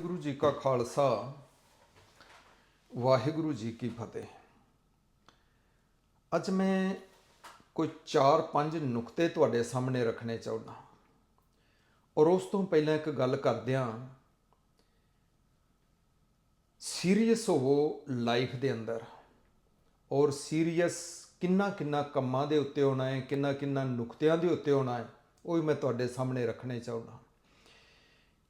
ਗੁਰੂ ਜੀ ਕਾ ਖਾਲਸਾ, ਵਾਹਿਗੁਰੂ ਜੀ ਕੀ ਫਤਿਹ। ਅੱਜ ਮੈਂ ਕੋਈ 4-5 ਨੁਕਤੇ ਤੁਹਾਡੇ ਸਾਹਮਣੇ ਰੱਖਣੇ ਚਾਹੁੰਦਾ ਔਰ ਉਸ ਤੋਂ ਪਹਿਲਾਂ ਇੱਕ ਗੱਲ ਕਰਦਿਆਂ, ਸੀਰੀਅਸ ਹੋਵੋ ਲਾਈਫ ਦੇ ਅੰਦਰ। ਔਰ ਸੀਰੀਅਸ ਕਿੰਨਾ ਕਿੰਨਾ ਕੰਮਾਂ ਦੇ ਉੱਤੇ ਹੋਣਾ ਹੈ, ਕਿੰਨਾ ਕਿੰਨਾ ਨੁਕਤਿਆਂ ਦੇ ਉੱਤੇ ਹੋਣਾ ਹੈ, ਉਹ ਵੀ ਮੈਂ ਤੁਹਾਡੇ ਸਾਹਮਣੇ ਰੱਖਣੇ ਚਾਹੁੰਦਾ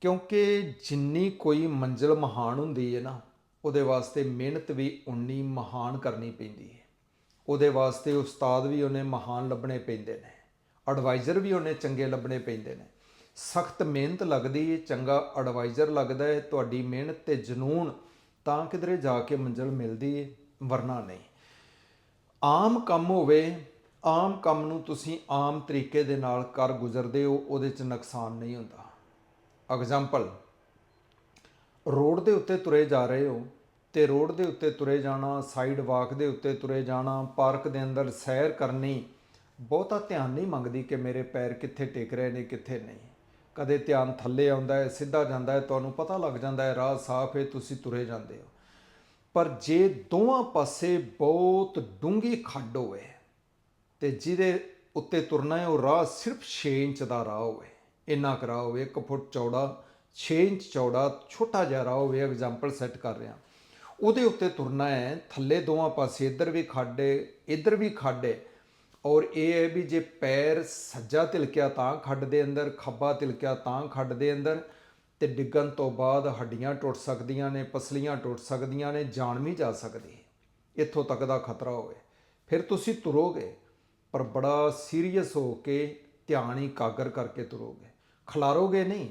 ਕਿਉਂਕਿ ਜਿੰਨੀ ਕੋਈ ਮੰਜ਼ਿਲ ਮਹਾਨ ਹੁੰਦੀ ਹੈ ਨਾ, ਉਹਦੇ ਵਾਸਤੇ ਮਿਹਨਤ ਵੀ ਉਨੀ ਮਹਾਨ ਕਰਨੀ ਪੈਂਦੀ ਹੈ। ਉਹਦੇ ਵਾਸਤੇ ਉਸਤਾਦ ਵੀ ਉਹਨੇ ਮਹਾਨ ਲੱਭਣੇ ਪੈਂਦੇ ਨੇ ਐਡਵਾਈਜ਼ਰ ਵੀ ਉਹਨੇ ਚੰਗੇ ਲੱਭਣੇ ਪੈਂਦੇ ਨੇ। ਸਖਤ ਮਿਹਨਤ ਲੱਗਦੀ ਹੈ, ਚੰਗਾ ਐਡਵਾਈਜ਼ਰ ਲੱਗਦਾ ਹੈ, ਤੁਹਾਡੀ ਮਿਹਨਤ ਤੇ ਜਨੂਨ ਤਾਂ ਕਿਧਰੇ ਜਾ ਕੇ ਮੰਜ਼ਿਲ ਮਿਲਦੀ ਹੈ, ਵਰਨਾ ਨਹੀਂ। ਆਮ ਕੰਮ ਹੋਵੇ, ਆਮ ਕੰਮ ਨੂੰ ਤੁਸੀਂ ਆਮ ਤਰੀਕੇ ਦੇ ਨਾਲ ਕਰ ਗੁਜ਼ਰਦੇ ਹੋ, ਉਹਦੇ 'ਚ ਨੁਕਸਾਨ ਨਹੀਂ ਹੁੰਦਾ। ਐਗਜ਼ਾਮਪਲ ਰੋਡ ਦੇ ਉੱਤੇ ਤੁਰੇ ਜਾ ਰਹੇ ਹੋ ਤੇ ਰੋਡ ਦੇ ਉੱਤੇ ਤੁਰੇ ਜਾਣਾ ਸਾਈਡ ਵਾਕ ਦੇ ਉੱਤੇ ਤੁਰੇ ਜਾਣਾ ਪਾਰਕ ਦੇ ਅੰਦਰ ਸੈਰ ਕਰਨੀ, ਬਹੁਤਾ ਧਿਆਨ ਨਹੀਂ ਮੰਗਦੀ ਕਿ ਮੇਰੇ ਪੈਰ ਕਿੱਥੇ ਟਿਕ ਰਹੇ ਨੇ, ਕਿੱਥੇ ਨਹੀਂ। ਕਦੇ ਧਿਆਨ ਥੱਲੇ ਆਉਂਦਾ ਹੈ, ਸਿੱਧਾ ਜਾਂਦਾ ਹੈ, ਤੁਹਾਨੂੰ ਪਤਾ ਲੱਗ ਜਾਂਦਾ ਹੈ, ਰਾਹ ਸਾਫ਼ ਹੈ, ਤੁਸੀਂ ਤੁਰੇ ਜਾਂਦੇ ਹੋ। ਪਰ ਜੇ ਦੋਵਾਂ ਪਾਸੇ ਬਹੁਤ ਡੂੰਗੀ ਖੱਡ ਹੋਵੇ ਤੇ ਜਿਹਦੇ ਉੱਤੇ ਤੁਰਨਾ ਹੈ, ਉਹ ਰਾਹ ਸਿਰਫ 6 ਇੰਚ ਦਾ ਰਾਹ ਹੋਵੇ। ਇੰਨਾ ਕਰਾ ਹੋਵੇ 1 ਫੁੱਟ ਚੌੜਾ 6 ਇੰਚ ਚੌੜਾ, ਛੋਟਾ ਜਿਹਾ ਰਾਹ ਹੋਵੇ ਐਗਜ਼ਾਮਪਲ ਸੈੱਟ ਕਰ ਰਿਹਾ। ਉਹਦੇ ਉੱਤੇ ਤੁਰਨਾ ਹੈ, ਥੱਲੇ ਦੋਵਾਂ ਪਾਸੇ, ਇੱਧਰ ਵੀ ਖੱਡ ਹੈ ਇੱਧਰ ਵੀ ਖੱਡ। ਹੈ ਔਰ ਇਹ ਹੈ ਵੀ ਜੇ ਪੈਰ ਸੱਜਾ ਤਿਲਕਿਆ ਤਾਂ ਖੱਡ ਦੇ ਅੰਦਰ, ਖੱਬਾ ਤਿਲਕਿਆ ਤਾਂ ਖੱਡ ਦੇ ਅੰਦਰ, ਤੇ ਡਿੱਗਣ ਤੋਂ ਬਾਅਦ ਹੱਡੀਆਂ ਟੁੱਟ ਸਕਦੀਆਂ ਨੇ, ਪਸਲੀਆਂ ਟੁੱਟ ਸਕਦੀਆਂ ਨੇ ਜਾਨ ਵੀ ਜਾ ਸਕਦੀ ਹੈ ਇੱਥੋਂ ਤੱਕ ਦਾ ਖਤਰਾ ਹੋਵੇ। ਫਿਰ ਤੁਸੀਂ ਤੁਰੋਗੇ, ਪਰ ਬੜਾ ਸੀਰੀਅਸ ਹੋ ਕੇ ਧਿਆਨ ਹੀ ਕਾਗਰ ਕਰਕੇ ਤੁਰੋਗੇ। ਖਲਾਰੋਗੇ ਨਹੀਂ,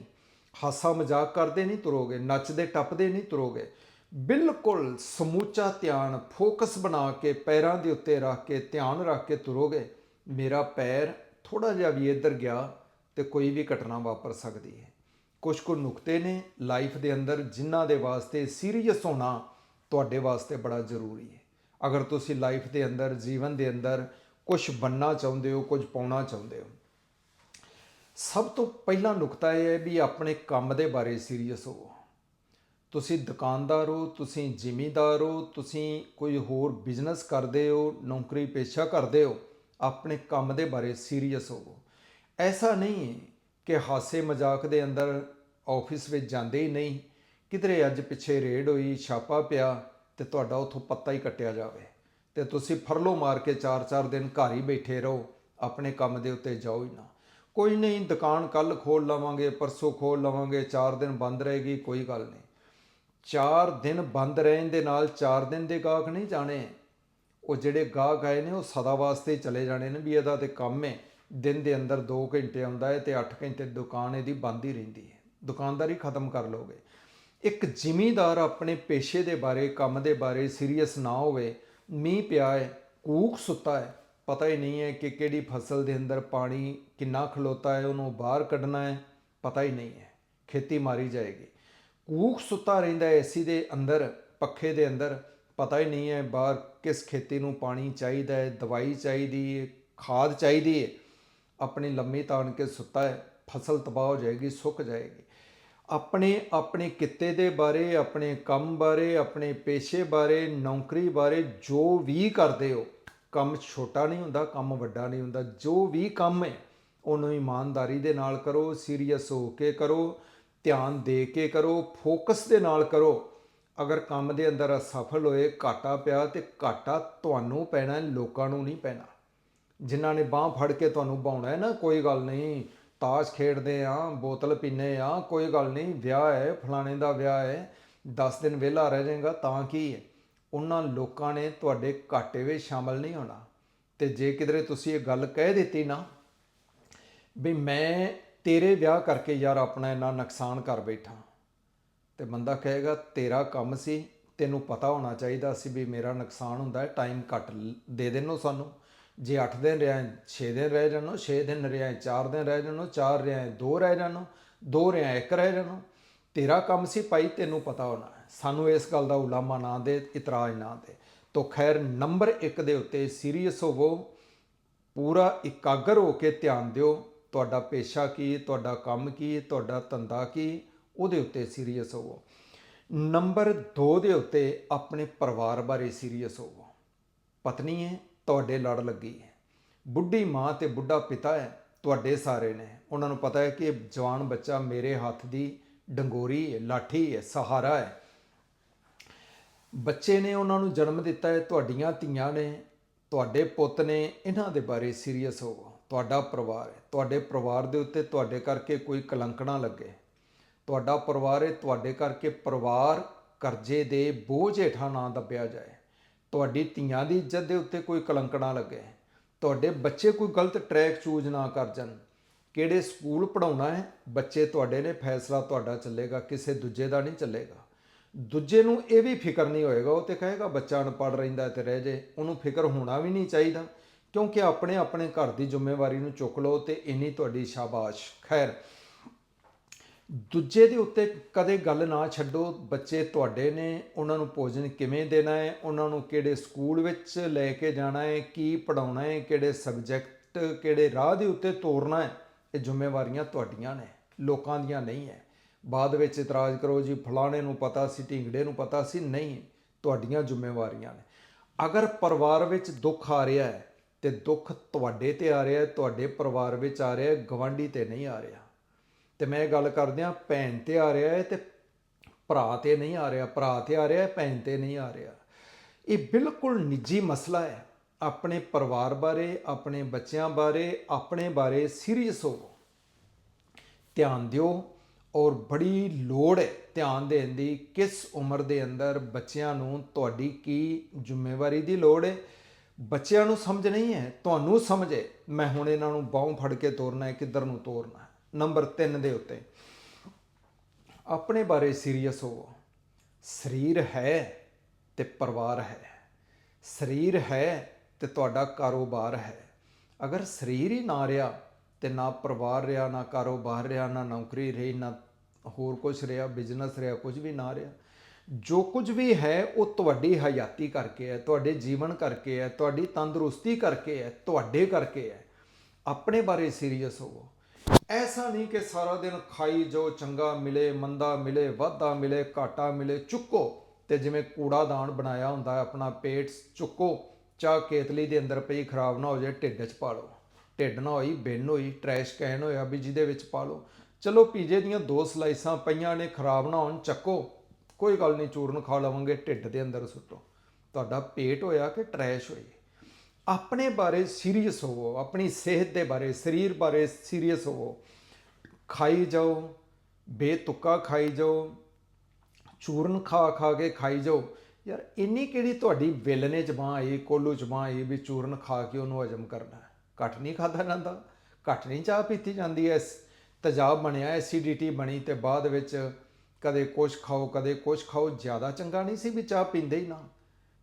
ਹਾਸਾ ਮਜ਼ਾਕ ਕਰਦੇ ਨਹੀਂ ਤੁਰੋਗੇ, ਨੱਚਦੇ ਟੱਪਦੇ ਨਹੀਂ ਤੁਰੋਗੇ। ਬਿਲਕੁਲ ਸਮੂਚਾ ਧਿਆਨ ਫੋਕਸ ਬਣਾ ਕੇ ਪੈਰਾਂ ਦੇ ਉੱਤੇ ਰੱਖ ਕੇ ਧਿਆਨ ਰੱਖ ਕੇ ਤੁਰੋਗੇ, ਮੇਰਾ ਪੈਰ ਥੋੜਾ ਜਿਹਾ ਵੀ ਇੱਧਰ ਗਿਆ ਤੇ ਕੋਈ ਵੀ ਘਟਨਾ ਵਾਪਰ ਸਕਦੀ ਹੈ। ਕੁਝ ਕੁ ਨੁਕਤੇ ਨੇ ਲਾਈਫ ਦੇ ਅੰਦਰ ਜਿਨ੍ਹਾਂ ਦੇ ਵਾਸਤੇ ਸੀਰੀਅਸ ਹੋਣਾ ਤੁਹਾਡੇ ਵਾਸਤੇ ਬੜਾ ਜ਼ਰੂਰੀ ਹੈ। ਅਗਰ ਤੁਸੀਂ ਲਾਈਫ ਦੇ ਅੰਦਰ, ਜੀਵਨ ਦੇ ਅੰਦਰ ਕੁਝ ਬੰਨਾ ਚਾਹੁੰਦੇ ਹੋ, ਕੁਝ ਪਾਉਣਾ ਚਾਹੁੰਦੇ ਹੋ ਸਭ ਤੋਂ ਪਹਿਲਾ ਨੁਕਤਾ ਇਹ ਹੈ ਵੀ ਆਪਣੇ ਕੰਮ ਦੇ ਬਾਰੇ ਸੀਰੀਅਸ ਹੋਵੋ। ਤੁਸੀਂ ਦੁਕਾਨਦਾਰ ਹੋ, ਤੁਸੀਂ ਜ਼ਿਮੀਂਦਾਰ ਹੋ, ਤੁਸੀਂ ਕੋਈ ਹੋਰ ਬਿਜ਼ਨਸ ਕਰਦੇ ਹੋ, ਨੌਕਰੀ ਪੇਸ਼ਾ ਕਰਦੇ ਹੋ, ਆਪਣੇ ਕੰਮ ਦੇ ਬਾਰੇ ਸੀਰੀਅਸ ਹੋਵੋ। ਐਸਾ ਨਹੀਂ ਹੈ ਕਿ ਹਾਸੇ ਮਜ਼ਾਕ ਦੇ ਅੰਦਰ ਆਫਿਸ ਵਿੱਚ ਜਾਂਦੇ ਹੀ ਨਹੀਂ। ਕਿਧਰੇ ਅੱਜ ਪਿੱਛੇ ਰੇਡ ਹੋਈ, ਛਾਪਾ ਪਿਆ ਤੇ ਤੁਹਾਡਾ ਉਥੋਂ ਪੱਤਾ ਹੀ ਕੱਟਿਆ ਜਾਵੇ। ਤੇ ਤੁਸੀਂ ਫਰਲੋ ਮਾਰ ਕੇ 4-4 ਦਿਨ ਘਰ ਹੀ ਬੈਠੇ ਰਹੋ, ਆਪਣੇ ਕੰਮ ਦੇ ਉੱਤੇ ਜਾਓ ਹੀ ਨਾ। ਕੋਈ ਨਹੀਂ, ਦੁਕਾਨ ਕੱਲ ਖੋਲ ਲਵਾਂਗੇ, ਪਰਸੋਂ ਖੋਲ ਲਵਾਂਗੇ 4 ਦਿਨ ਬੰਦ ਰਹੇਗੀ, ਕੋਈ ਗੱਲ ਨਹੀਂ। 4 ਦਿਨ ਬੰਦ ਰਹਿਣ ਦੇ ਨਾਲ 4 ਦਿਨ ਦੇ ਗਾਹਕ ਨਹੀਂ ਜਾਣੇ। ਉਹ ਜਿਹੜੇ ਗਾਹਕ ਆਏ ਨੇ, ਉਹ ਸਦਾ ਵਾਸਤੇ ਚਲੇ ਜਾਣੇ ਨੇ ਵੀ ਇਹਦਾ ਤੇ ਕੰਮ ਹੈ। ਦਿਨ ਦੇ ਅੰਦਰ 2 ਘੰਟੇ ਆਉਂਦਾ ਹੈ ਤੇ 8 ਘੰਟੇ ਦੁਕਾਨ ਇਹਦੀ ਬੰਦ ਹੀ ਰਹਿੰਦੀ ਹੈ। ਦੁਕਾਨਦਾਰੀ ਖਤਮ ਕਰ ਲੋਗੇ ਇੱਕ ਜ਼ਿਮੀਂਦਾਰ ਆਪਣੇ ਪੇਸ਼ੇ ਦੇ ਬਾਰੇ, ਕੰਮ ਦੇ ਬਾਰੇ ਸੀਰੀਅਸ ਨਾ ਹੋਵੇ, ਮੀਂਹ ਪਿਆ ਹੈ, ਕੂਕ ਸੁੱਤਾ ਹੈ। ਪਤਾ ਹੀ ਨਹੀਂ ਹੈ ਕਿ ਕਿਹੜੀ ਫਸਲ ਦੇ ਅੰਦਰ ਪਾਣੀ ਕਿੰਨਾ ਖਲੋਤਾ ਹੈ, ਉਹਨੂੰ ਬਾਹਰ ਕੱਢਣਾ ਹੈ, ਪਤਾ ਹੀ ਨਹੀਂ ਹੈ। ਖੇਤੀ ਮਾਰੀ ਜਾਏਗੀ। ਕੂਕ ਸੁੱਤਾ ਰਹਿੰਦਾ ਹੈ ਏਸੀ ਦੇ ਅੰਦਰ, ਪੱਖੇ ਦੇ ਅੰਦਰ, ਪਤਾ ਹੀ ਨਹੀਂ ਹੈ ਬਾਹਰ ਕਿਸ ਖੇਤੀ ਨੂੰ ਪਾਣੀ ਚਾਹੀਦਾ ਹੈ, ਦਵਾਈ ਚਾਹੀਦੀ ਹੈ, ਖਾਦ ਚਾਹੀਦੀ ਹੈ। ਆਪਣੀ ਲੰਮੀ ਤਾਣ ਕੇ ਸੁੱਤਾ ਹੈ, ਫਸਲ ਤਬਾਹ ਹੋ ਜਾਏਗੀ, ਸੁੱਕ ਜਾਏਗੀ। ਆਪਣੇ ਆਪਣੇ ਕਿੱਤੇ ਦੇ ਬਾਰੇ, ਆਪਣੇ ਕੰਮ ਬਾਰੇ, ਆਪਣੇ ਪੇਸ਼ੇ ਬਾਰੇ, ਨੌਕਰੀ ਬਾਰੇ ਜੋ ਵੀ ਕਰਦੇ ਹੋ ਕੰਮ ਛੋਟਾ ਨਹੀਂ ਹੁੰਦਾ, ਕੰਮ ਵੱਡਾ ਨਹੀਂ ਹੁੰਦਾ। ਜੋ ਵੀ ਕੰਮ ਹੈ, ਉਹਨੂੰ ਇਮਾਨਦਾਰੀ ਦੇ ਨਾਲ ਕਰੋ, ਸੀਰੀਅਸ ਹੋ ਕੇ ਕਰੋ, ਧਿਆਨ ਦੇ ਕੇ ਕਰੋ, ਫੋਕਸ ਦੇ ਨਾਲ ਕਰੋ। ਅਗਰ ਕੰਮ ਦੇ ਅੰਦਰ ਅਸਫਲ ਹੋਏ, ਘਾਟਾ ਪਿਆ ਤੇ ਘਾਟਾ ਤੁਹਾਨੂੰ ਪੈਣਾ ਲੋਕਾਂ ਨੂੰ ਨਹੀਂ ਪੈਣਾ। ਜਿਨ੍ਹਾਂ ਨੇ ਬਾਹ ਫੜ ਕੇ ਤੁਹਾਨੂੰ ਬਾਉਣਾ ਹੈ ਨਾ, ਕੋਈ ਗੱਲ ਨਹੀਂ, ਤਾਸ਼ ਖੇਡਦੇ ਆ, ਬੋਤਲ ਪੀਨੇ ਆ, ਕੋਈ ਗੱਲ ਨਹੀਂ, ਵਿਆਹ ਹੈ, ਫਲਾਣੇ ਦਾ ਵਿਆਹ ਹੈ 10 ਦਿਨ ਵਿਹਲਾ ਰਹਿ ਜਾਏਗਾ, ਤਾਂ ਕੀ ਹੈ? ਉਹਨਾਂ ਲੋਕਾਂ ਨੇ ਤੁਹਾਡੇ ਘਾਟੇ ਵਿੱਚ ਸ਼ਾਮਲ ਨਹੀਂ ਹੋਣਾ। ਤੇ ਜੇ ਕਿਧਰੇ ਤੁਸੀਂ ਇਹ ਗੱਲ ਕਹਿ ਦਿੱਤੀ ਨਾ ਵੀ ਮੈਂ ਤੇਰੇ ਵਿਆਹ ਕਰਕੇ ਯਾਰ ਆਪਣਾ ਇੰਨਾ ਨੁਕਸਾਨ ਕਰ ਬੈਠਾ, ਤੇ ਬੰਦਾ ਕਹੇਗਾ, ਤੇਰਾ ਕੰਮ ਸੀ, ਤੈਨੂੰ ਪਤਾ ਹੋਣਾ ਚਾਹੀਦਾ ਸੀ ਵੀ ਮੇਰਾ ਨੁਕਸਾਨ ਹੁੰਦਾ ਹੈ ਟਾਈਮ ਘੱਟ ਦੇ ਦੇਣੋ ਸਾਨੂੰ। ਜੇ 8 ਦਿਨ ਰਿਹਾ 6 ਦਿਨ ਰਹਿ ਜਾਣੋ 6 ਦਿਨ ਰਿਹਾ 4 ਦਿਨ ਰਹਿ ਜਾਣੋ 4 ਰਿਹਾ 2 ਰਹਿ ਜਾਣੋ 2 ਰਿਹਾ 1 ਰਹਿ ਜਾਣੋ ਤੇਰਾ ਕੰਮ ਸੀ ਭਾਈ, ਤੈਨੂੰ ਪਤਾ ਹੋਣਾ ਸਾਨੂੰ ਇਸ ਗੱਲ ਦਾ ਉਲਾਮਾ ਨਾ ਦੇ, ਇਤਰਾਜ਼ ਨਾ ਦੇ। ਤੋ ਖੈਰ, ਨੰਬਰ 1 ਦੇ ਉੱਤੇ ਸੀਰੀਅਸ ਹੋਵੋ, ਪੂਰਾ ਇਕਾਗਰ ਹੋ ਕੇ ਧਿਆਨ ਦਿਓ, ਤੁਹਾਡਾ ਪੇਸ਼ਾ ਕੀ, ਤੁਹਾਡਾ ਕੰਮ ਕੀ, ਤੁਹਾਡਾ ਧੰਦਾ ਕੀ, ਉਹਦੇ ਉੱਤੇ ਸੀਰੀਅਸ ਹੋਵੋ। ਨੰਬਰ 2 ਦੇ ਉੱਤੇ ਆਪਣੇ ਪਰਿਵਾਰ ਬਾਰੇ ਸੀਰੀਅਸ ਹੋਵੋ। ਪਤਨੀ ਹੈ, ਤੁਹਾਡੇ ਲੜ ਲੱਗੀ ਹੈ। ਬੁੱਢੀ ਮਾਂ ਤੇ ਬੁੱਢਾ ਪਿਤਾ ਹੈ, ਤੁਹਾਡੇ ਸਾਰੇ ਨੇ। ਉਹਨਾਂ ਨੂੰ ਪਤਾ ਹੈ ਕਿ ਜਵਾਨ ਬੱਚਾ ਮੇਰੇ ਹੱਥ ਦੀ ਡੰਗੋਰੀ ਹੈ, ਲਾਠੀ ਹੈ, ਸਹਾਰਾ ਹੈ। ਬੱਚੇ ਨੇ ਉਹਨਾਂ ਨੂੰ ਜਨਮ ਦਿੱਤਾ ਹੈ, ਤੁਹਾਡੀਆਂ ਧੀਆਂ ਨੇ, ਤੁਹਾਡੇ ਪੁੱਤ ਨੇ, ਇਹਨਾਂ ਦੇ ਬਾਰੇ ਸੀਰੀਅਸ ਹੋਵੋ। ਤੁਹਾਡਾ ਪਰਿਵਾਰ ਹੈ। ਤੁਹਾਡੇ ਪਰਿਵਾਰ ਦੇ ਉੱਤੇ ਤੁਹਾਡੇ ਕਰਕੇ ਕੋਈ ਕਲੰਕ ਨਾ ਲੱਗੇ। ਤੁਹਾਡਾ ਪਰਿਵਾਰ ਹੈ, ਤੁਹਾਡੇ ਕਰਕੇ ਪਰਿਵਾਰ ਕਰਜ਼ੇ ਦੇ ਬੋਝ ਹੇਠਾਂ ਨਾ ਦੱਬਿਆ ਜਾਏ। ਤੁਹਾਡੀ ਧੀਆਂ ਦੀ ਇੱਜ਼ਤ ਦੇ ਉੱਤੇ ਕੋਈ ਕਲੰਕ ਨਾ ਲੱਗੇ। ਤੁਹਾਡੇ ਬੱਚੇ ਕੋਈ ਗਲਤ ਟਰੈਕ ਚੂਜ਼ ਨਾ ਕਰ ਜਾਣ। ਕਿਹੜੇ ਸਕੂਲ ਪੜਾਉਣਾ ਹੈ, ਬੱਚੇ ਤੁਹਾਡੇ ਨੇ ਫੈਸਲਾ ਤੁਹਾਡਾ ਚੱਲੇਗਾ, ਕਿਸੇ ਦੂਜੇ ਦਾ ਨਹੀਂ ਚੱਲੇਗਾ। ਦੂਜੇ ਨੂੰ ਇਹ ਵੀ ਫਿਕਰ ਨਹੀਂ ਹੋਏਗਾ, ਉਹ ਤੇ ਕਹੇਗਾ ਬੱਚਾ ਅਨਪੜ੍ਹ ਰਹਿੰਦਾ ਤੇ ਰਹਿ ਜੇ, ਉਹਨੂੰ ਫਿਕਰ ਹੋਣਾ ਵੀ ਨਹੀਂ ਚਾਹੀਦਾ। ਕਿਉਂਕਿ ਆਪਣੇ ਆਪਣੇ ਘਰ ਦੀ ਜ਼ਿੰਮੇਵਾਰੀ ਨੂੰ ਚੁੱਕ ਲਓ ਤੇ ਇੰਨੀ ਤੁਹਾਡੀ ਸ਼ਾਬਾਸ਼। ਖੈਰ, ਦੂਜੇ ਦੇ ਉੱਤੇ ਕਦੇ ਗੱਲ ਨਾ ਛੱਡੋ, ਬੱਚੇ ਤੁਹਾਡੇ ਨੇ, ਉਹਨਾਂ ਨੂੰ ਭੋਜਨ ਕਿਵੇਂ ਦੇਣਾ ਹੈ, ਉਹਨਾਂ ਨੂੰ ਕਿਹੜੇ ਸਕੂਲ ਵਿੱਚ ਲੈ ਕੇ ਜਾਣਾ ਹੈ, ਕੀ ਪੜਾਉਣਾ ਹੈ, ਕਿਹੜੇ ਸਬਜੈਕਟ, ਕਿਹੜੇ ਰਾਹ ਦੇ ਉੱਤੇ ਤੋਰਨਾ ਹੈ। ਇਹ ਜ਼ਿੰਮੇਵਾਰੀਆਂ ਤੁਹਾਡੀਆਂ ਨੇ, ਲੋਕਾਂ ਦੀਆਂ ਨਹੀਂ ਹੈ। ਬਾਅਦ ਵਿੱਚ ਇਤਰਾਜ਼ ਕਰੋ ਜੀ, ਫਲਾਣੇ ਨੂੰ ਪਤਾ ਸੀ, ਢਿੰਗੜੇ ਨੂੰ ਪਤਾ ਸੀ, ਨਹੀਂ, ਤੁਹਾਡੀਆਂ ਜ਼ਿੰਮੇਵਾਰੀਆਂ ਨੇ। ਅਗਰ ਪਰਿਵਾਰ ਵਿੱਚ ਦੁੱਖ ਆ ਰਿਹਾ ਹੈ, ਤੇ ਦੁੱਖ ਤੁਹਾਡੇ ਤੇ ਆ ਰਿਹਾ ਹੈ, ਤੁਹਾਡੇ ਪਰਿਵਾਰ ਵਿੱਚ ਆ ਰਿਹਾ ਹੈ ਗਵਾਂਢੀ ਤੇ ਨਹੀਂ ਆ ਰਿਹਾ। ਤੇ ਮੈਂ ਇਹ ਗੱਲ ਕਰਦਿਆਂ, ਭੈਣ ਤੇ ਆ ਰਿਹਾ ਹੈ ਤੇ ਭਰਾ ਤੇ ਨਹੀਂ ਆ ਰਿਹਾ, ਭਰਾ ਤੇ ਆ ਰਿਹਾ ਹੈ, ਭੈਣ ਤੇ ਨਹੀਂ ਆ ਰਿਹਾ। ਇਹ ਬਿਲਕੁਲ ਨਿੱਜੀ ਮਸਲਾ ਹੈ। ਆਪਣੇ ਪਰਿਵਾਰ ਬਾਰੇ, ਆਪਣੇ ਬੱਚਿਆਂ ਬਾਰੇ, ਆਪਣੇ ਬਾਰੇ ਸੀਰੀਅਸ ਹੋਵੋ। ਧਿਆਨ ਦਿਓ ਔਰ ਬੜੀ ਲੋੜ ਹੈ ਧਿਆਨ ਦੇਣ ਦੀ ਕਿਸ ਉਮਰ ਦੇ ਅੰਦਰ ਬੱਚਿਆਂ ਨੂੰ ਤੁਹਾਡੀ ਕੀ ਜ਼ਿੰਮੇਵਾਰੀ ਦੀ ਲੋੜ ਹੈ। ਬੱਚਿਆਂ ਨੂੰ ਸਮਝ ਨਹੀਂ ਹੈ, ਤੁਹਾਨੂੰ ਸਮਝ ਹੈ, ਮੈਂ ਹੁਣ ਇਹਨਾਂ ਨੂੰ ਬਾਹੋਂ ਫੜ ਕੇ ਤੋਰਨਾ ਹੈ, ਕਿੱਧਰ ਨੂੰ ਤੋਰਨਾ ਹੈ। ਨੰਬਰ 3 ਦੇ ਉੱਤੇ, ਆਪਣੇ ਬਾਰੇ ਸੀਰੀਅਸ ਹੋਵੋ। ਸਰੀਰ ਹੈ ਤੇ ਪਰਿਵਾਰ ਹੈ। ਸਰੀਰ ਹੈ ਤੇ ਤੁਹਾਡਾ ਕਾਰੋਬਾਰ ਹੈ। ਅਗਰ ਸਰੀਰ ਹੀ ਨਾ ਰਿਹਾ ਤੇ ਨਾ ਪਰਿਵਾਰ ਰਿਹਾ, ਨਾ ਕਾਰੋਬਾਰ ਰਿਹਾ, ਨਾ ਨੌਕਰੀ ਰਹੀ, ਨਾ ਹੋਰ ਕੁਝ ਰਿਹਾ ਬਿਜ਼ਨਸ ਰਿਹਾ ਕੁਝ ਵੀ ਨਾ ਰਿਹਾ, ਜੋ ਕੁਝ ਵੀ ਹੈ ਉਹ ਤੁਹਾਡੀ ਹਯਾਤੀ ਕਰਕੇ ਹੈ, ਤੁਹਾਡੇ ਜੀਵਨ ਕਰਕੇ ਹੈ, ਤੁਹਾਡੀ ਤੰਦਰੁਸਤੀ ਕਰਕੇ ਹੈ, ਤੁਹਾਡੇ ਕਰਕੇ ਹੈ। ਆਪਣੇ ਬਾਰੇ ਸੀਰੀਅਸ ਹੋਵੋ। ਐਸਾ ਨਹੀਂ ਕਿ ਸਾਰਾ ਦਿਨ ਖਾਈ ਜੋ ਚੰਗਾ ਮਿਲੇ, ਮੰਦਾ ਮਿਲੇ, ਵਾਧਾ ਮਿਲੇ, ਘਾਟਾ ਮਿਲੇ, ਚੁੱਕੋ ਤੇ ਜਿਵੇਂ ਕੂੜਾਦਾਨ ਬਣਾਇਆ ਹੁੰਦਾ ਹੈ, ਆਪਣਾ ਪੇਟ ਚੁੱਕੋ ਚਾਹ ਕੇਤਲੀ ਦੇ ਅੰਦਰ ਪਈ ਖਰਾਬ ਨਾ ਹੋ ਜਾਏ, ਢਿੱਡ 'ਚ ਪਾ ਲਓ। ਢਿੱਡ ਨਾ ਹੋਈ, ਬਿੰਨ ਹੋਈ ਟਰੈਸ਼ ਕੈਨ ਹੋਇਆ ਵੀ ਜਿਹਦੇ ਵਿੱਚ ਪਾ ਲਓ। ਚਲੋ ਪੀਜੇ ਦੀਆਂ ਦੋ ਸਲਾਈਸਾਂ ਪਈਆਂ ਨੇ, ਖਰਾਬ ਨਾ ਹੋਣ, ਚੱਕੋ। ਕੋਈ ਗੱਲ ਨਹੀਂ, ਚੂਰਨ ਖਾ ਲਵਾਂਗੇ, ਢਿੱਡ ਦੇ ਅੰਦਰ ਸੁੱਟੋ। ਤੁਹਾਡਾ ਪੇਟ ਹੋਇਆ ਕਿ ਟਰੈਸ਼ ਹੋਈ? ਆਪਣੇ ਬਾਰੇ ਸੀਰੀਅਸ ਹੋਵੋ, ਆਪਣੀ ਸਿਹਤ ਦੇ ਬਾਰੇ, ਸਰੀਰ ਬਾਰੇ ਸੀਰੀਅਸ ਹੋਵੋ। ਖਾਈ ਜਾਓ, ਬੇਤੁੱਕਾ ਖਾਈ ਜਾਓ, ਚੂਰਨ ਖਾ ਖਾ ਕੇ ਖਾਈ ਜਾਓ। ਯਾਰ, ਇੰਨੀ ਕਿਹੜੀ ਤੁਹਾਡੀ ਵਿਲ ਨੇ ਜਮਾਂ ਆਈ, ਕੋਲੂ ਜਮਾਂ ਆਈ ਵੀ ਚੂਰਨ ਖਾ ਕੇ ਉਹਨੂੰ ਹਜਮ ਕਰਨਾ ਹੈ। ਘੱਟ ਨਹੀਂ ਖਾਦਾ ਜਾਂਦਾ, ਘੱਟ ਨਹੀਂ ਚਾਹ ਪੀਤੀ ਜਾਂਦੀ ਐ ਤਜਾਬ ਬਣਿਆ, ਐਸਿਡਿਟੀ ਬਣੀ ਤੇ ਬਾਅਦ ਵਿੱਚ ਕਦੇ ਕੁਛ ਖਾਓ, ਕਦੇ ਕੁਛ ਖਾਓ, ਜ਼ਿਆਦਾ ਚੰਗਾ ਨਹੀਂ ਸੀ ਵੀ ਚਾਹ ਪੀਂਦੇ ਹੀ ਨਾ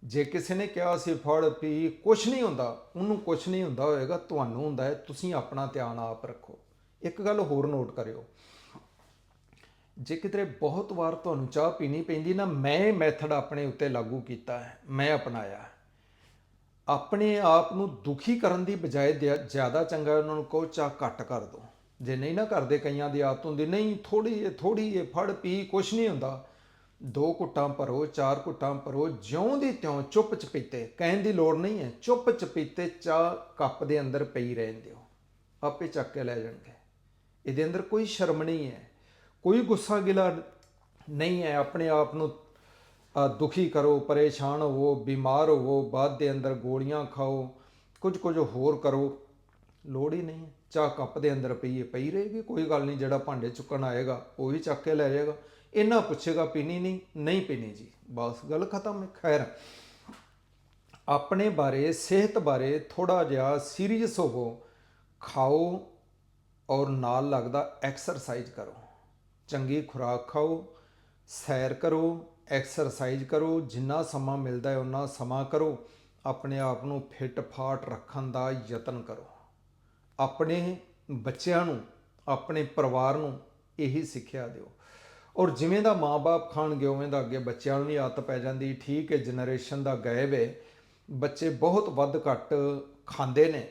ਜੇ ਕਿਸੇ ਨੇ ਕਿਹਾ ਸੀ, ਫੜ ਪੀ, ਕੁਛ ਨਹੀਂ ਹੁੰਦਾ, ਉਹਨੂੰ ਕੁਛ ਨਹੀਂ ਹੁੰਦਾ ਹੋਏਗਾ, ਤੁਹਾਨੂੰ ਹੁੰਦਾ ਹੈ, ਤੁਸੀਂ ਆਪਣਾ ਧਿਆਨ ਆਪ ਰੱਖੋ ਇੱਕ ਗੱਲ ਹੋਰ ਨੋਟ ਕਰਿਓ ਜੇ ਕਿਤੇ ਬਹੁਤ ਵਾਰ ਤੁਹਾਨੂੰ ਚਾਹ ਪੀਣੀ ਪੈਂਦੀ ਨਾ, ਮੈਂ ਇਹ ਮੈਥਡ ਆਪਣੇ ਉੱਤੇ ਲਾਗੂ ਕੀਤਾ ਹੈ। ਮੈਂ ਅਪਣਾਇਆ ਆਪਣੇ ਆਪ ਨੂੰ ਦੁਖੀ ਕਰਨ ਦੀ ਬਜਾਏ ਦਿਆ- ਜ਼ਿਆਦਾ ਚੰਗਾ ਉਹਨਾਂ ਨੂੰ ਕਹੋ, ਚਾਹ ਘੱਟ ਕਰ ਦੋ ਜੇ ਨਹੀਂ ਨਾ ਕਰਦੇ ਕਈਆਂ ਦੀ ਆਦਤ ਹੁੰਦੀ, ਨਹੀਂ ਥੋੜੀ ਹੈ ਥੋੜੀ ਹੈ ਫੜ ਪੀ, ਕੁਛ ਨਹੀਂ ਹੁੰਦਾ। ਦੋ ਘੁੱਟਾਂ ਭਰੋ, ਚਾਰ ਘੁੱਟਾਂ ਭਰੋ ਜਿਉਂ ਦੀ ਤਿਉਂ ਚੁੱਪ ਚਪੀਤੇ, ਕਹਿਣ ਦੀ ਲੋੜ ਨਹੀਂ ਹੈ, ਚੁੱਪ ਚਪੀਤੇ ਚਾਹ ਕੱਪ ਦੇ ਅੰਦਰ ਪਈ ਰਹਿਣ ਦਿਓ। ਆਪੇ ਚੱਕ ਕੇ ਲੈ ਜਾਣਗੇ। ਇਹਦੇ ਅੰਦਰ ਕੋਈ ਸ਼ਰਮ ਨਹੀਂ ਹੈ। ਕੋਈ ਗੁੱਸਾ ਗਿਲਾ ਨਹੀਂ ਹੈ। ਆਪਣੇ ਆਪ ਨੂੰ ਦੁਖੀ ਕਰੋ, ਪਰੇਸ਼ਾਨ ਹੋਵੋ, ਬਿਮਾਰ ਹੋਵੋ, ਬਾਅਦ ਦੇ ਅੰਦਰ ਗੋਲੀਆਂ ਖਾਓ, ਕੁਝ ਕੁਝ ਹੋਰ ਕਰੋ। ਲੋੜ ਹੀ ਨਹੀਂ ਚਾਹ ਕੱਪ ਦੇ ਅੰਦਰ ਪਈ ਪਈ ਰਹੇਗੀ, ਕੋਈ ਗੱਲ ਨਹੀਂ, ਜਿਹੜਾ ਭਾਂਡੇ ਚੁੱਕਣ ਆਏਗਾ, ਉਹ ਵੀ ਚੱਕ ਕੇ ਲੈ ਜਾਏਗਾ। ਇਹਨਾਂ ਪੁੱਛੇਗਾ, ਪੀਣੀ ਨਹੀਂ ਨਹੀਂ ਪੀਣੀ ਜੀ। ਬਸ, ਗੱਲ ਖਤਮ ਹੈ। ਖੈਰ, ਆਪਣੇ ਬਾਰੇ, ਸਿਹਤ ਬਾਰੇ ਥੋੜਾ ਜਿਹਾ ਸੀਰੀਅਸ ਹੋਵੋ, ਖਾਓ ਔਰ ਨਾਲ ਲੱਗਦਾ ਐਕਸਰਸਾਈਜ਼ ਕਰੋ। ਚੰਗੀ ਖੁਰਾਕ ਖਾਓ, ਸੈਰ ਕਰੋ, ਐਕਸਰਸਾਈਜ਼ ਕਰੋ, ਜਿੰਨਾ ਸਮਾਂ ਮਿਲਦਾ ਹੈ ਉਨਾ ਸਮਾਂ ਕਰੋ। ਆਪਣੇ ਆਪ ਨੂੰ ਫਿੱਟ ਫਾਟ ਰੱਖਣ ਦਾ ਯਤਨ ਕਰੋ। ਆਪਣੇ ਬੱਚਿਆਂ ਨੂੰ, ਆਪਣੇ ਪਰਿਵਾਰ ਨੂੰ ਇਹੀ ਸਿੱਖਿਆ ਦਿਓ। ਔਰ ਜਿਵੇਂ ਦਾ ਮਾਪੇ ਖਾਣਗੇ, ਉਵੇਂ ਦਾ ਅੱਗੇ ਬੱਚਿਆਂ ਨੂੰ ਵੀ ਆਦਤ ਪੈ ਜਾਂਦੀ। ਠੀਕ ਹੈ ਜਨਰੇਸ਼ਨ ਦਾ ਗਾਇਬ ਹੈ। ਬੱਚੇ ਬਹੁਤ ਵੱਧ ਘੱਟ ਖਾਂਦੇ ਨੇ,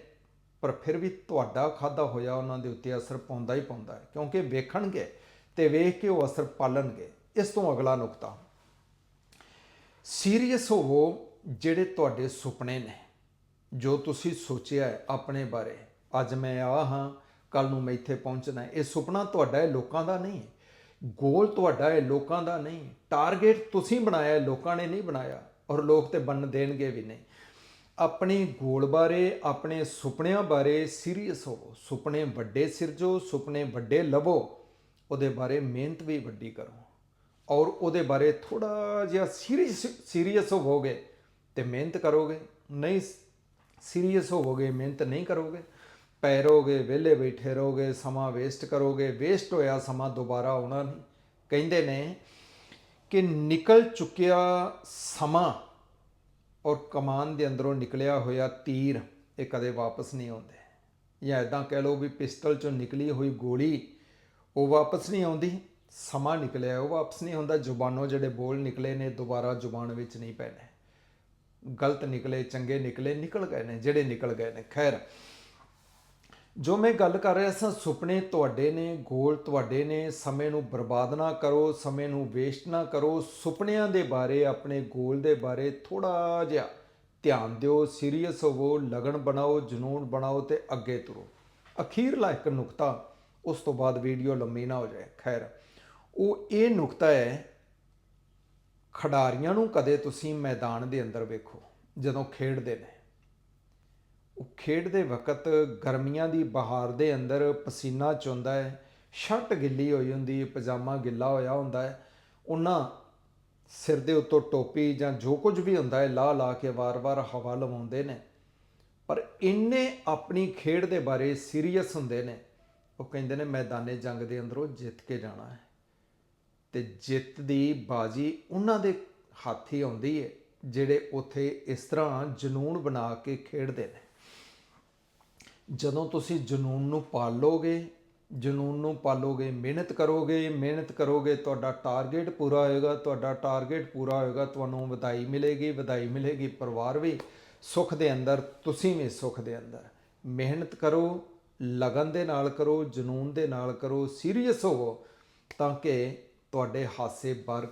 ਪਰ ਫਿਰ ਵੀ ਤੁਹਾਡਾ ਖਾਦਾ ਹੋਇਆ ਉਹਨਾਂ ਦੇ ਉੱਤੇ ਅਸਰ ਪਾਉਂਦਾ ਹੀ ਪਾਉਂਦਾ ਹੈ। ਕਿਉਂਕਿ ਵੇਖਣਗੇ ਤੇ ਵੇਖ ਕੇ ਉਹ ਅਸਰ ਪਾਲਣਗੇ। ਇਸ ਤੋਂ ਅਗਲਾ ਨੁਕਤਾ, ਸੀਰੀਅਸ ਹੋਵੋ ਜਿਹੜੇ ਤੁਹਾਡੇ ਸੁਪਨੇ ਨੇ, ਜੋ ਤੁਸੀਂ ਸੋਚਿਆ ਹੈ ਆਪਣੇ ਬਾਰੇ। ਅੱਜ ਮੈਂ ਆ ਹਾਂ ਕੱਲ ਨੂੰ ਮੈਂ ਇੱਥੇ ਪਹੁੰਚਣਾ ਹੈ। ਇਹ ਸੁਪਨਾ ਤੁਹਾਡਾ ਹੈ, ਲੋਕਾਂ ਦਾ ਨਹੀਂ। ਹੈ ਗੋਲ ਤੁਹਾਡਾ ਹੈ, ਲੋਕਾਂ ਦਾ ਨਹੀਂ। ਟਾਰਗੇਟ ਤੁਸੀਂ ਬਣਾਇਆ ਹੈ, ਲੋਕਾਂ ਨੇ ਨਹੀਂ ਬਣਾਇਆ। ਔਰ ਲੋਕ ਤੇ ਬੰਨ ਦੇਣਗੇ ਵੀ ਨਹੀਂ। ਆਪਣੇ ਗੋਲ ਬਾਰੇ, ਆਪਣੇ ਸੁਪਨਿਆਂ ਬਾਰੇ ਸੀਰੀਅਸ ਹੋਵੋ। ਸੁਪਨੇ ਵੱਡੇ ਸਿਰਜੋ, ਸੁਪਨੇ ਵੱਡੇ ਲਵੋ। ਉਹਦੇ ਬਾਰੇ ਮਿਹਨਤ ਵੀ ਵੱਡੀ ਕਰੋ। ਔਰ ਉਹਦੇ ਬਾਰੇ ਥੋੜਾ ਜਿਹਾ ਸੀਰੀਅਸ ਸੀਰੀਅਸ ਹੋਵੋਗੇ ਤੇ ਮਿਹਨਤ ਕਰੋਗੇ। ਨਹੀਂ ਸੀਰੀਅਸ ਹੋਵੋਗੇ, ਮਿਹਨਤ ਨਹੀਂ ਕਰੋਗੇ। ਪੈ ਰਹੋਗੇ ਵਿਹਲੇ ਬੈਠੇ ਰਹੋਗੇ, ਸਮਾਂ ਵੇਸਟ ਕਰੋਗੇ। ਵੇਸਟ ਹੋਇਆ, ਸਮਾਂ ਦੁਬਾਰਾ ਆਉਣਾ ਨਹੀਂ। ਕਹਿੰਦੇ ਨੇ ਕਿ ਨਿਕਲ ਚੁੱਕਿਆ ਸਮਾਂ ਔਰ ਕਮਾਨ ਦੇ ਅੰਦਰੋਂ ਨਿਕਲਿਆ ਹੋਇਆ ਤੀਰ, ਇਹ ਕਦੇ ਵਾਪਸ ਨਹੀਂ ਆਉਂਦੇ। ਜਾਂ ਇਦਾਂ ਕਹਿ ਲਓ ਵੀ ਪਿਸਟਲ ਚੋਂ ਨਿਕਲੀ ਹੋਈ ਗੋਲੀ ਉਹ ਵਾਪਸ ਨਹੀਂ ਆਉਂਦੀ, ਸਮਾਂ ਨਿਕਲਿਆ, ਉਹ ਵਾਪਸ ਨਹੀਂ ਹੁੰਦਾ, ਜ਼ੁਬਾਨੋਂ ਜਿਹੜੇ ਬੋਲ ਨਿਕਲੇ ਨੇ, ਦੁਬਾਰਾ ਜ਼ੁਬਾਨ ਵਿੱਚ ਨਹੀਂ ਪੈਣੇ ਗਲਤ ਨਿਕਲੇ, ਚੰਗੇ ਨਿਕਲੇ, ਨਿਕਲ ਗਏ ਨੇ, ਜਿਹੜੇ ਨਿਕਲ ਗਏ ਨੇ। ਖੈਰ, ਜੋ ਮੈਂ ਗੱਲ ਕਰ ਰਿਹਾ ਸਾਂ, ਸੁਪਨੇ ਤੁਹਾਡੇ ਨੇ, ਗੋਲ ਤੁਹਾਡੇ ਨੇ, ਸਮੇਂ ਨੂੰ ਬਰਬਾਦ ਨਾ ਕਰੋ, ਸਮੇਂ ਨੂੰ ਵੇਸਟ ਨਾ ਕਰੋ, ਸੁਪਨਿਆਂ ਦੇ ਬਾਰੇ, ਆਪਣੇ ਗੋਲ ਦੇ ਬਾਰੇ ਥੋੜਾ ਜਿਹਾ ਧਿਆਨ ਦਿਓ ਸੀਰੀਅਸ ਹੋਵੋ, ਲਗਨ ਬਣਾਓ, ਜਨੂਨ ਬਣਾਓ ਤੇ ਅੱਗੇ ਤੁਰੋ। ਅਖੀਰਲਾ ਇੱਕ ਨੁਕਤਾ ਉਸ ਤੋਂ ਬਾਅਦ ਵੀਡੀਓ ਲੰਮੀ ਨਾ ਹੋ ਜਾਏ। ਖੈਰ, ਉਹ ਇਹ ਨੁਕਤਾ ਹੈ, ਖਿਡਾਰੀਆਂ ਨੂੰ ਕਦੇ ਤੁਸੀਂ ਮੈਦਾਨ ਦੇ ਅੰਦਰ ਵੇਖੋ, ਜਦੋਂ ਖੇਡਦੇ ਨੇ। ਉਹ ਖੇਡਦੇ ਵਕਤ ਗਰਮੀਆਂ ਦੀ ਬਹਾਰ ਦੇ ਅੰਦਰ ਪਸੀਨਾ ਚੁੰਦਾ ਹੈ, ਸ਼ਰਟ ਗਿੱਲੀ ਹੋਈ ਹੁੰਦੀ ਹੈ ਪਜਾਮਾ ਗਿੱਲਾ ਹੋਇਆ ਹੁੰਦਾ ਹੈ। ਉਹਨਾਂ ਸਿਰ ਦੇ ਉੱਤੋਂ ਟੋਪੀ ਜਾਂ ਜੋ ਕੁਝ ਵੀ ਹੁੰਦਾ ਹੈ ਲਾ ਲਾ ਕੇ ਵਾਰ-ਵਾਰ ਹਵਾ ਲਵਾਉਂਦੇ ਨੇ। ਪਰ ਇੰਨੇ ਆਪਣੀ ਖੇਡ ਦੇ ਬਾਰੇ ਸੀਰੀਅਸ ਹੁੰਦੇ ਨੇ ਉਹ ਕਹਿੰਦੇ ਨੇ ਮੈਦਾਨੇ ਜੰਗ ਦੇ ਅੰਦਰੋਂ ਜਿੱਤ ਕੇ ਜਾਣਾ ਹੈ। ਤੇ ਜਿੱਤ ਦੀ ਬਾਜੀ ਉਹਨਾਂ ਦੇ ਹੱਥ ਹੀ ਆਉਂਦੀ ਹੈ ਜਿਹੜੇ ਉਥੇ ਇਸ ਤਰ੍ਹਾਂ ਜਨੂਨ ਬਣਾ ਕੇ ਖੇਡਦੇ ਨੇ। ਜਦੋਂ ਤੁਸੀਂ ਜਨੂਨ ਨੂੰ ਪਾਲੋਗੇ, ਜਨੂਨ ਨੂੰ ਪਾਲੋਗੇ, ਮਿਹਨਤ ਕਰੋਗੇ ਮਿਹਨਤ ਕਰੋਗੇ, ਤੁਹਾਡਾ ਟਾਰਗੇਟ ਪੂਰਾ ਹੋਏਗਾ, ਤੁਹਾਡਾ ਟਾਰਗੇਟ ਪੂਰਾ ਹੋਏਗਾ, ਤੁਹਾਨੂੰ ਵਧਾਈ ਮਿਲੇਗੀ ਵਧਾਈ ਮਿਲੇਗੀ, ਪਰਿਵਾਰ ਵੀ ਸੁੱਖ ਦੇ ਅੰਦਰ, ਤੁਸੀਂ ਵੀ ਸੁੱਖ ਦੇ ਅੰਦਰ। ਮਿਹਨਤ ਕਰੋ ਲਗਨ ਦੇ ਨਾਲ ਕਰੋ, ਜਨੂਨ ਦੇ ਨਾਲ ਕਰੋ ਸੀਰੀਅਸ ਹੋਵੋ ਤਾਂ ਕਿ ਤੁਹਾਡੇ ਹਾਸੇ ਬਰ